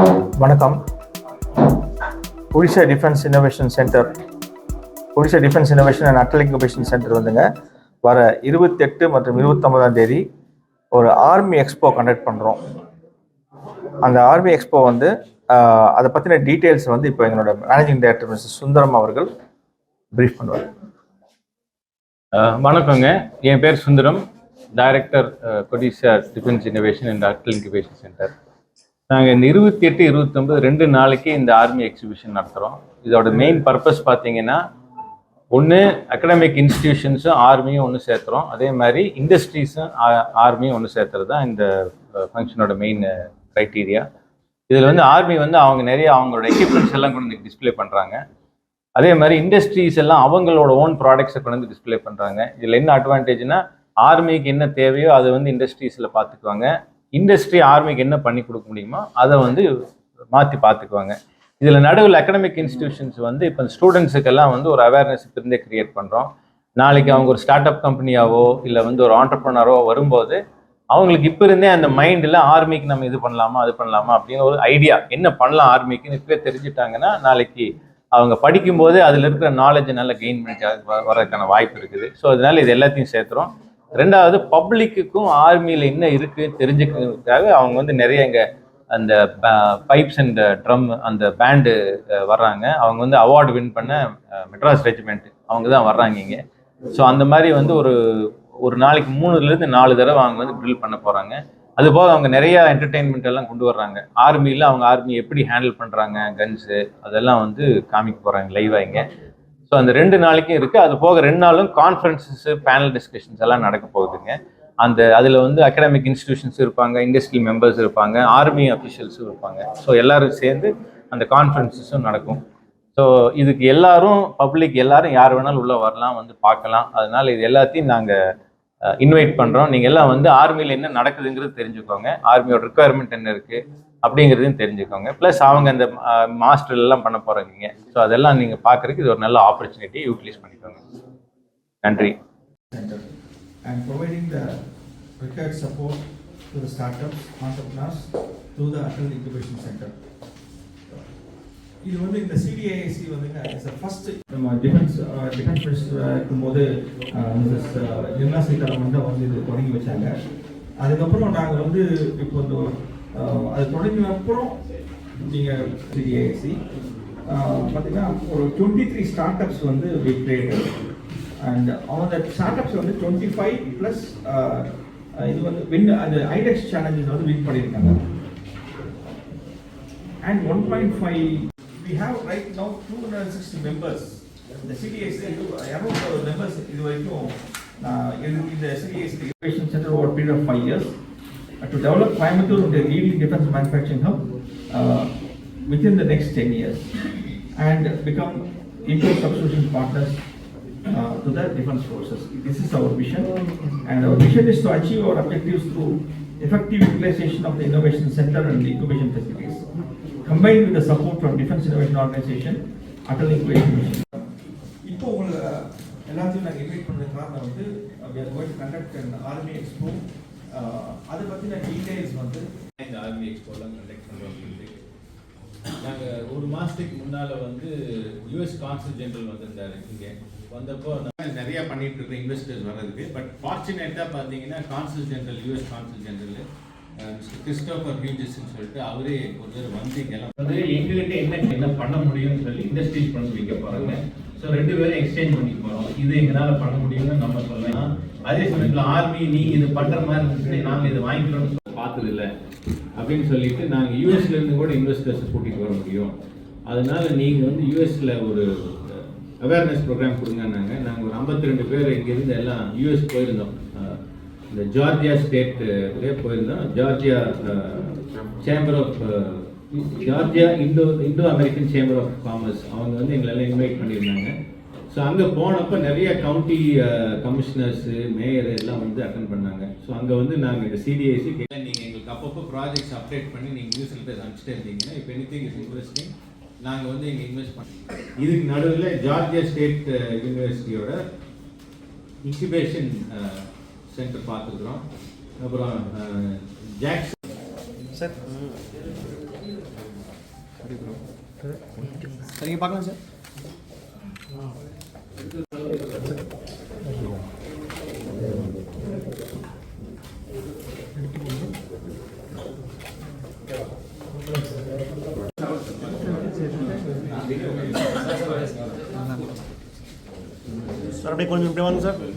வணக்கம். Odisha defence innovation centre Odisha defence innovation and Atal incubation centre வந்துங்க. வர இருபத்தெட்டு மற்றும் இருபத்தொம்பதாம் தேதி ஒரு ஆர்மி எக்ஸ்போ கண்டக்ட் பண்ணுறோம் அந்த ஆர்மி எக்ஸ்போ வந்து அதை பற்றின டீட்டெயில்ஸ் வந்து இப்போ எங்களோட மேனேஜிங் டைரக்டர் மிஸ்டர் சுந்தரம் அவர்கள் ப்ரீஃப் பண்ணுவார். வணக்கங்க. என் பேர் Sundaram. Director CODISSIA defence innovation and Atal incubation centre நாங்கள் இந்த இருபத்தி எட்டு இருபத்தொம்பது ரெண்டு நாளைக்கு இந்த ஆர்மி எக்ஸிபிஷன் நடத்துகிறோம் இதோட மெயின் பர்பஸ் பார்த்தீங்கன்னா ஒன்று அகடமிக் இன்ஸ்டிடியூஷன்ஸும் ஆர்மியும் ஒன்று சேர்த்துறோம். அதே மாதிரி இண்டஸ்ட்ரீஸும் ஆர்மியும் ஒன்று சேர்த்துறது தான் இந்த ஃபங்க்ஷனோட மெயின் க்ரைட்டீரியா இதில் வந்து ஆர்மி வந்து அவங்க நிறைய அவங்களோட எக்யூப்மெண்ட்ஸ் எல்லாம் கொண்டு வந்து டிஸ்ப்ளே பண்ணுறாங்க அதே மாதிரி இண்டஸ்ட்ரீஸ் எல்லாம் அவங்களோட ஓன் ப்ராடக்ட்ஸை கொண்டு வந்து டிஸ்ப்ளே பண்ணுறாங்க இதில் என்ன அட்வான்டேஜ்னா ஆர்மிக்கு என்ன தேவையோ அதை வந்து இண்டஸ்ட்ரீஸில் பார்த்துக்குவாங்க இண்டஸ்ட்ரி ஆர்மிக்கு என்ன பண்ணி கொடுக்க முடியுமோ அதை வந்து மாற்றி பார்த்துக்குவாங்க. இதில் நடுவில் அகடமிக் இன்ஸ்டிடியூஷன்ஸ் வந்து இப்போ ஸ்டூடெண்ட்ஸுக்கெல்லாம் வந்து ஒரு அவேர்னஸ் இருந்தே கிரியேட் பண்ணுறோம் நாளைக்கு அவங்க ஒரு ஸ்டார்ட் அப் கம்பெனியாவோ இல்லை வந்து ஒரு ஆண்டர்ப்ரனரோ வரும்போது அவங்களுக்கு இப்போ இருந்தே அந்த மைண்டில் ஆர்மிக்கு நம்ம இது பண்ணலாமா அது பண்ணலாமா அப்படின்னு ஒரு ஐடியா என்ன பண்ணலாம் ஆர்மிக்குன்னு இப்போ தெரிஞ்சுட்டாங்கன்னா நாளைக்கு அவங்க படிக்கும்போது அதில் இருக்கிற நாலேஜை நல்லா கெயின் பண்ணி வரதுக்கான வர்றதுக்கான வாய்ப்பு இருக்குது. ஸோ அதனால இது எல்லாத்தையும் சேர்த்துறோம். ரெண்டாவது பப்ளிக்குக்கும் ஆர்மியில் என்ன இருக்குது தெரிஞ்சுக்கிறதுக்காக அவங்க வந்து நிறைய இங்கே அந்த பைப்ஸ் அண்ட் ட்ரம் அந்த பேண்டு வர்றாங்க. அவங்க வந்து அவார்டு வின் பண்ண மெட்ராஸ் ரெஜிமெண்ட் அவங்க தான் வர்றாங்க இங்கே. ஸோ அந்த மாதிரி வந்து ஒரு ஒரு நாளைக்கு மூணுலேருந்து நாலு தடவை அவங்க வந்து ட்ரில் பண்ண போகிறாங்க அது போக அவங்க நிறையா என்டர்டெயின்மெண்ட் எல்லாம் கொண்டு வர்றாங்க. ஆர்மியில் அவங்க ஆர்மி எப்படி ஹேண்டில் பண்ணுறாங்க கன்ஸு அதெல்லாம் வந்து காமிக்க போகிறாங்க லைவாக இங்கே. ஸோ அந்த ரெண்டு நாளைக்கும் இருக்குது அது போக ரெண்டு நாளும் கான்ஃபரன்சஸ் பேனல் டிஸ்கஷன்ஸ் எல்லாம் நடக்க போகுதுங்க. அந்த அதில் வந்து அகடமிக் இன்ஸ்டிடியூஷன்ஸ் இருப்பாங்க இண்டஸ்ட்ரியல் மெம்பர்ஸ் இருப்பாங்க ஆர்மி அஃபிஷியல்ஸும் இருப்பாங்க. ஸோ எல்லோரும் சேர்ந்து அந்த கான்ஃபரன்சஸும் நடக்கும். ஸோ இதுக்கு எல்லாரும் பப்ளிக் எல்லாரும் யார் வேணாலும் உள்ளே வரலாம் வந்து பார்க்கலாம். அதனால் இது எல்லாத்தையும் நாங்கள் இன்வைட் பண்ணுறோம் நீங்கள் எல்லாம் வந்து ஆர்மியில் என்ன நடக்குதுங்கிறது தெரிஞ்சுக்கோங்க. ஆர்மியோட ரிக்குவயர்மெண்ட் என்ன இருக்குது அப்படிங்கிறதையும் தெரிஞ்சுக்கோங்க. ப்ளஸ் அவங்க அந்த மாஸ்டர் எல்லாம் பண்ண போகிறீங்க ஸோ அதெல்லாம் நீங்கள் பார்க்குறதுக்கு இது ஒரு நல்ல ஆப்பர்ச்சுனிட்டி யூட்டிலைஸ் பண்ணிக்கோங்க. நன்றி. Center and providing the required support to the startups, entrepreneurs through the Atal Incubation Center. இது வந்து இந்த சிடிஐசி வந்துங்க இஸ் ஃபர்ஸ்ட் நம்ம டிஃபென்ஸ் டிஃபென்ஸ் மினிஸ்டர் இருக்கும்போது மிஸ்ஸஸ் நிர்மலா சீதாராமன் தான் வந்து இது தொடங்கி வச்சாங்க. அதுக்கப்புறம் நாங்கள் வந்து இப்போ இந்த அது தொடங்கின அப்புறம் நீங்கள் சிஏசி பார்த்தீங்கன்னா ஒரு டுவெண்ட்டி த்ரீ ஸ்டார்ட் அப்ஸ் வந்து வி கிரியேட்டட் அண்ட் அவங்க ஸ்டார்ட் அப்ஸ் வந்து டுவெண்ட்டி ஃபைவ் ப்ளஸ் இது வந்து வின் அந்த ஐடெக்ஸ் சேலஞ்சஸ் வந்து வின் பண்ணியிருக்காங்க. And 1.5 we have right now 260 sixty members இந்த சிடிஎஸ்சி இரநூத்தி மெம்பர்ஸ் இது வரைக்கும் நான் இது- இந்த CDSC innovation center over a period years to develop Coimbatore into a leading defense manufacturing hub uh, within the next 10 years and become import substitution partners uh, to the defense forces. This is our vision and our vision is to achieve our objectives through effective utilization of the innovation center and the incubation facilities combined with the support from Defense Innovation Organization, Atal Incubation Mission. இப்போ உங்களை எல்லாத்தையும் நாங்கள் invite பண்ண காரணம் வந்து we are going to conduct an army expo uh, அதை பற்றின details வந்து இந்த ஆர்மி எக்ஸ்போலாம் கண்டக்ட் பண்ணுறோம் நாங்கள் ஒரு மாதத்துக்கு முன்னால் வந்து யூஎஸ் கான்சல் ஜெனரல் வந்திருந்தாரு இங்கே. வந்தப்போ நான் நிறையா பண்ணிட்டு இருக்கிற இன்வெஸ்டர்ஸ் வர்றதுக்கு. பட் ஃபார்ச்சுனேட்டாக பார்த்தீங்கன்னா consul general US consul general mister Christopher ஹியூஜஸ்ன்னு சொல்லிட்டு அவரே ஒரு தடவை வந்து இங்கெல்லாம் வந்து எங்ககிட்ட என்ன என்ன பண்ண முடியும்னு சொல்லி இண்டஸ்ட்ரீஸ் பண்ணி வைக்க போகிறாங்க ஸோ ரெண்டு பேரும் எக்ஸ்சேஞ்ச் பண்ணிக்க போகிறோம் இது எங்களால் பண்ண முடியும்னு நம்ம சொல்லலாம் அதே சமயத்தில் ஆர்மி நீங்கள் இது பண்ணுற மாதிரி இருந்துச்சுன்னா நாங்கள் இது வாங்கிக்கிறோம்னு பார்த்தது இல்லை அப்படின்னு சொல்லிட்டு நாங்கள் யூஎஸ்லேருந்து கூட இன்வெஸ்டர்ஸ் கூட்டிகிட்டு வர முடியும். அதனால நீங்கள் வந்து யூஎஸில் ஒரு அவேர்னஸ் ப்ரோக்ராம் கொடுங்கன்னாங்க. நாங்கள் ஒரு 52 ரெண்டு பேர் இங்கேருந்து எல்லாம் யூஎஸ் போயிருந்தோம். இந்த ஜார்ஜியா ஸ்டேட்டு போயிருந்தோம். Georgia chamber of Georgia Indo Indo American chamber of commerce அவங்க வந்து எங்களெல்லாம் இன்வைட் பண்ணியிருந்தாங்க. ஸோ அங்கே போனப்போ நிறைய கவுண்டி கமிஷனர்ஸு மேயர் எல்லாம் வந்து அட்டன் பண்ணாங்க. ஸோ அங்கே வந்து நாங்கள் இந்த சிடிஐசி நீங்கள் எங்களுக்கு அப்பப்போ ப்ராஜெக்ட்ஸ் அப்டேட் பண்ணி நீங்கள் நியூஸ் லெட்டர்ஸ் அனுப்பிச்சிட்டே இருந்தீங்கன்னா இப்போ எனி திங் இஸ் இன்ட்ரெஸ்டிங் நாங்கள் வந்து இங்கே இன்வெஸ்ட் பண்ணோம் இதுக்கு நடுவில் ஜார்ஜியா ஸ்டேட் யூனிவர்சிட்டியோட இன்குபேஷன் சென்டர் பார்த்துக்கிறோம் அப்புறம் ஜாக்ஸ் சார் சரிங்க பார்க்கலாம் சார். सर अपने कौन भी इम्प्रेवान सर